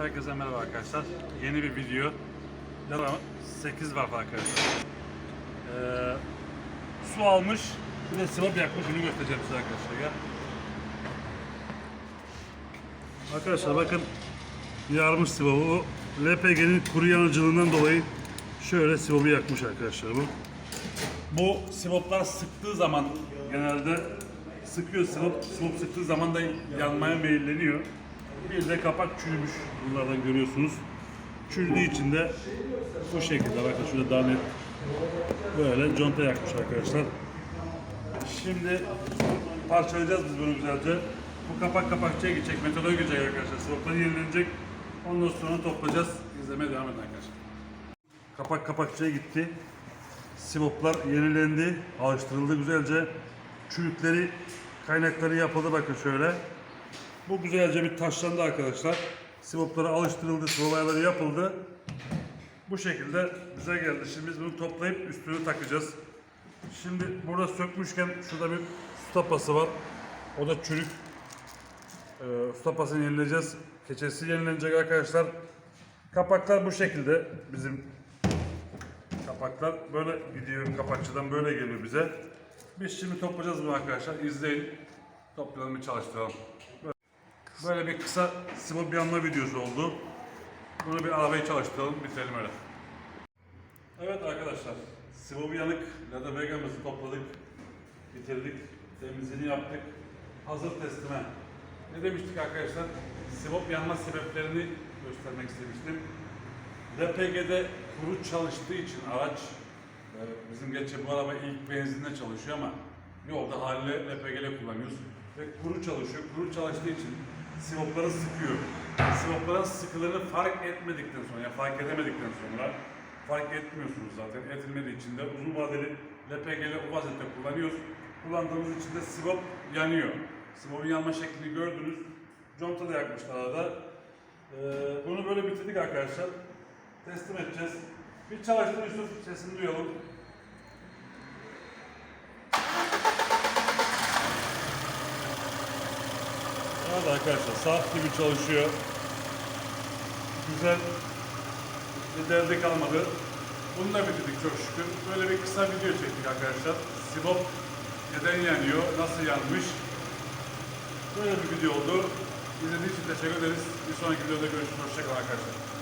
Herkese merhaba arkadaşlar. Yeni bir video. Devam. 8 var arkadaşlar. Ee, su almış. Bir de sıvap yakmış. Bunu göstereceğim size arkadaşlar. Ya. Arkadaşlar bakın yarmış sıvabı. O LPG'nin kuru yanıcılığından dolayı şöyle sıvabı yakmış arkadaşlar bu. Bu sivoplar sıktığı zaman genelde sıkıyor sivop, sivop sıktığı zaman da yanmaya meyilleniyor. Bir de kapak çürümüş. Bunlardan görüyorsunuz. Çürüdüğü için de bu şekilde bakın şurada daha net böyle conta yakmış arkadaşlar. Şimdi parçalayacağız biz bunu güzelce. Bu kapak kapakçıya gidecek, metoda gidecek arkadaşlar. Sivopları yenilenecek. Ondan sonra toplayacağız. İzlemeye devam edin arkadaşlar. Kapak kapakçıya gitti. Sivoplar yenilendi, alıştırıldı güzelce. Çürükleri, kaynakları yapıldı bakın şöyle. Bu güzelce bir taşlandı arkadaşlar. Sivopları alıştırıldı, sıvı yapıldı. Bu şekilde bize geldi. Şimdi biz bunu toplayıp üstünü takacağız. Şimdi burada sökmüşken şurada bir su tapası var. O da çürük. Ee, su tapasını yenileyeceğiz. Keçesi yenilenecek arkadaşlar. Kapaklar bu şekilde bizim kapaklar. Böyle gidiyor kapakçıdan böyle geliyor bize. Biz şimdi toplayacağız bunu arkadaşlar. İzleyin. Toplayalım bir çalıştıralım. Bir kısa sıvı bir anma videosu oldu. Bunu bir arabayı çalıştıralım, bitirelim öyle. Evet arkadaşlar, sıvı bir yanık ya da vegamızı topladık, bitirdik, temizliğini yaptık. Hazır teslime. Ne demiştik arkadaşlar? Sivop yanma sebeplerini göstermek istemiştim. LPG'de kuru çalıştığı için araç, e, bizim geçe bu araba ilk benzinle çalışıyor ama yolda haliyle LPG'le kullanıyoruz. Ve kuru çalışıyor. Kuru çalıştığı için sivopları sıkıyor. Sivopların sıkılığını fark etmedikten sonra, yani fark edemedikten sonra fark etmiyorsunuz zaten. Edilmediği için de uzun vadeli LPG'li o vaziyette kullanıyoruz. Kullandığımız için de sivop yanıyor. Sivopun yanma şeklini gördünüz. Conta da yakmışlar arada. Ee, bunu böyle bitirdik arkadaşlar. Teslim edeceğiz. Bir çalıştır Yusuf, sesini duyalım. Evet arkadaşlar, saat gibi çalışıyor. Güzel. Bir derdi kalmadı. Bunu da bitirdik çok şükür. Böyle bir kısa video çektik arkadaşlar. Sibop neden yanıyor, nasıl yanmış. Böyle bir video oldu. İzlediğiniz için teşekkür ederiz. Bir sonraki videoda görüşürüz. Hoşçakalın arkadaşlar.